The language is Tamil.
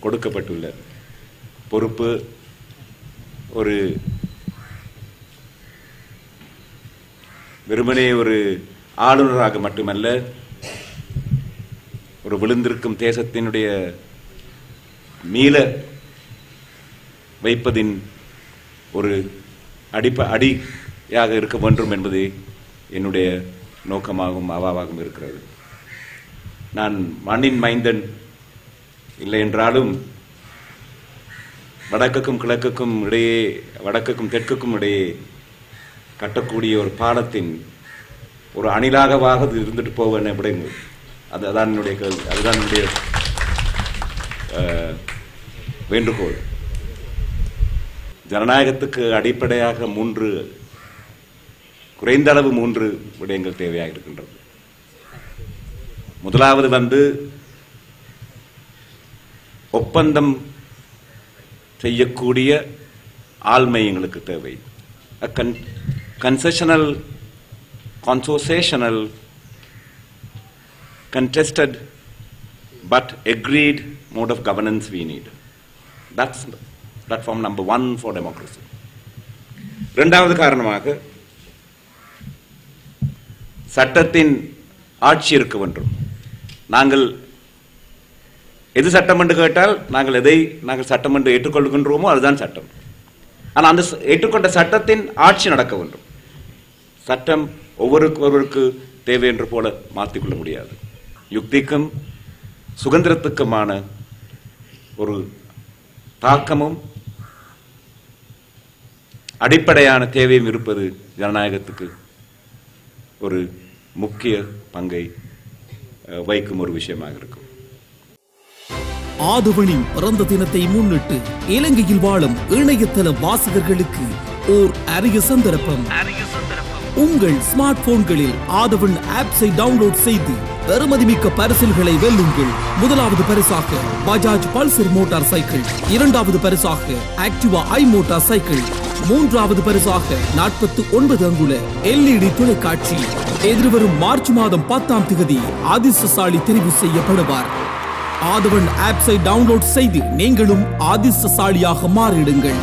கொடுக்கப்பட்டுள்ள. பொறுப்பு ஒரு வெறுமனே ஒரு ஆளுநராக மட்டுமல்ல ஒரு விழுந்திருக்கும் தேசத்தினுடைய மீள வைப்பதின் ஒரு அடிப்ப அடியாக இருக்க வேண்டும் என்பது என்னுடைய நோக்கமாகவும் அவாவாகவும் இருக்கிறது. நான் மண்ணின் மைந்தன் இல்லை என்றாலும் வடக்குக்கும் கிழக்குக்கும் இடையே வடக்குக்கும் தெற்குக்கும் இடையே கட்டக்கூடிய ஒரு பாலத்தின் ஒரு அணிலாகவாக இது இருந்துட்டு போவேன் அப்படின்னு அது அதான் என்னுடைய கேள்வி. அதுதான் என்னுடைய வேண்டுகோள். ஜனநாயகத்துக்கு அடிப்படையாக மூன்று குறைந்த அளவு மூன்று விடயங்கள் தேவையாக இருக்கின்றது முதலாவது வந்து ஒப்பந்தம் செய்யக்கூடிய ஆள்மை எங்களுக்கு தேவை concessional conversational contested but agreed mode of governance we need that's platform number one for democracy இரண்டாவது காரணமாக சட்டத்தின் ஆட்சி இருக்க வேண்டும் நாங்கள் எது சட்டம் என்று கேட்டால் நாங்கள் எதை நாங்கள் சட்டம் என்று ஏற்றுக்கொள்கின்றோமோ அதுதான் சட்டம். ஆனால் அந்த ஏற்றுக்கொண்ட சட்டத்தின் ஆட்சி நடக்க வேண்டும். சட்டம் ஒவ்வொருக்கொருவருக்கு தேவை என்று போல மாற்றிக்கொள்ள முடியாது. யுக்திக்கும் சுதந்திரத்துக்குமான ஒரு தாக்கமும் அடிப்படையான தேவையும் இருப்பது ஜனநாயகத்துக்கு ஒரு முக்கிய பங்கை வைக்கும் ஒரு விஷயமாக இருக்கும். ஆதவனின் பிறந்த தினத்தை முன்னிட்டு இலங்கையில் வாழும் இணையதள வாசகர்களுக்கு ஓர் அரிய சந்தர்ப்பம். உங்கள் ஸ்மார்ட் போன்களில் ஆதவன் ஆப்ஸை டவுன்லோட் செய்து பெறுமதிமிக்க பரிசில்களை வெல்லுங்கள். முதலாவது பரிசாக பஜாஜ் பல்சர் மோட்டார் சைக்கிள் இரண்டாவது பரிசாக ஆக்டிவா ஐ மோட்டார் சைக்கிள் மூன்றாவது பரிசாக நாற்பத்தி ஒன்பது அங்குல எல்இடி தொலைக்காட்சி. எதிர்வரும் மார்ச் மாதம் பத்தாம் தேதி அதிர்ஷ்டசாலி தெரிவு செய்யப்படுவார். ஆதவன் ஆப்ஸை டவுன்லோட் செய்து நீங்களும் ஆதிசசாலியாக மாறிடுங்கள்.